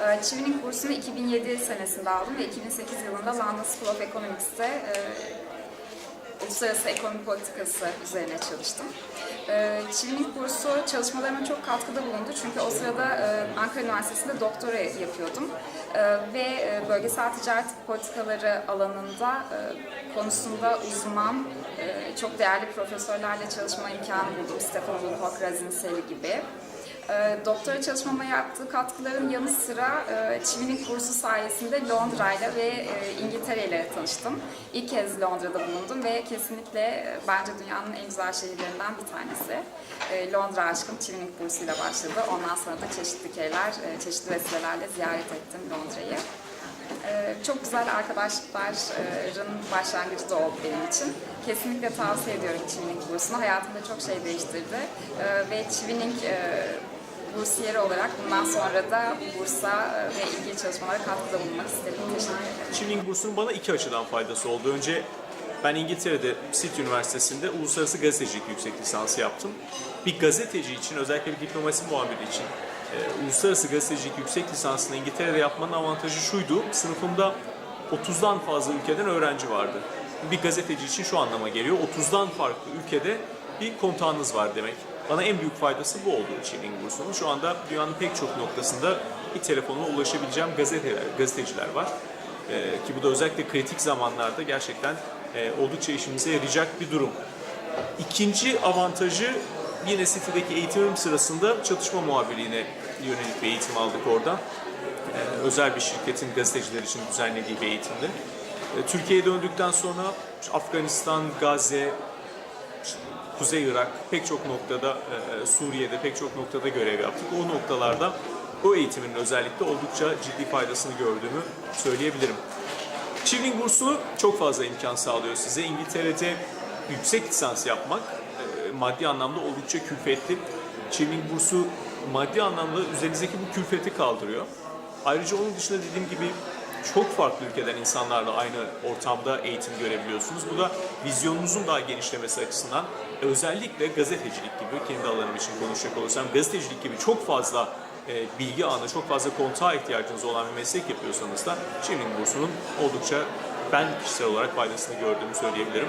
Ee, Çivinik bursunu 2007 senesinde aldım ve 2008 yılında London School of Economics'te e, uluslararası ekonomi politikası üzerine çalıştım. E, Çivinik bursu çalışmalarıma çok katkıda bulundu çünkü o sırada e, Ankara Üniversitesi'nde doktora yapıyordum. E, ve e, bölgesel ticaret politikaları alanında e, konusunda uzman, e, çok değerli profesörlerle çalışma imkanı buldum. Stefan Woolcock, Razin Seri gibi. E, doktora çalışmama yaptığı katkıların yanı sıra e, Çivinik bursu sayesinde Londra ile ve e, İngiltere ile tanıştım. İlk kez Londra'da bulundum ve kesinlikle e, bence dünyanın en güzel şehirlerinden bir tanesi. E, Londra aşkım Çivinik bursuyla başladı. Ondan sonra da çeşitli keyler, e, çeşitli vesilelerle ziyaret ettim Londra'yı. Ee, çok güzel arkadaşlıkların başlangıcı da oldu benim için. Kesinlikle tavsiye ediyorum Çivinik bursunu. Hayatımda çok şey değiştirdi. Ee, ve Çivinik bursiyeri olarak bundan sonra da bursa e, ve ilgili çalışmalara katkıda bulunmak isterim. Teşekkür ederim. Çiftlik bursunun bana iki açıdan faydası oldu. Önce ben İngiltere'de City Üniversitesi'nde uluslararası gazetecilik yüksek lisansı yaptım. Bir gazeteci için, özellikle bir diplomasi muhabiri için e, uluslararası gazetecilik yüksek lisansını İngiltere'de yapmanın avantajı şuydu. Sınıfımda 30'dan fazla ülkeden öğrenci vardı. Bir gazeteci için şu anlama geliyor. 30'dan farklı ülkede bir kontağınız var demek. Bana en büyük faydası bu oldu Çiftlik bursunun. Şu anda dünyanın pek çok noktasında bir telefonuma ulaşabileceğim gazeteler, gazeteciler var. Ee, ki bu da özellikle kritik zamanlarda gerçekten e, oldukça işimize yarayacak bir durum. İkinci avantajı yine City'deki eğitimim sırasında çatışma muhabirliğine yönelik bir eğitim aldık orada. Ee, özel bir şirketin gazeteciler için düzenlediği bir eğitimdi. Ee, Türkiye'ye döndükten sonra Afganistan, Gazze, Kuzey Irak pek çok noktada, e, Suriye'de pek çok noktada görev yaptık. O noktalarda o eğitimin özellikle oldukça ciddi faydasını gördüğümü söyleyebilirim. Çiftlik bursu çok fazla imkan sağlıyor size. İngiltere'de yüksek lisans yapmak e, maddi anlamda oldukça külfetli. Çiftlik bursu maddi anlamda üzerinizdeki bu külfeti kaldırıyor. Ayrıca onun dışında dediğim gibi çok farklı ülkeden insanlarla aynı ortamda eğitim görebiliyorsunuz. Bu da vizyonunuzun daha genişlemesi açısından özellikle gazetecilik gibi kendi alanım için konuşacak olursam gazetecilik gibi çok fazla e, bilgi anı, çok fazla kontağa ihtiyacınız olan bir meslek yapıyorsanız da Çiftlik Bursu'nun oldukça ben kişisel olarak faydasını gördüğümü söyleyebilirim.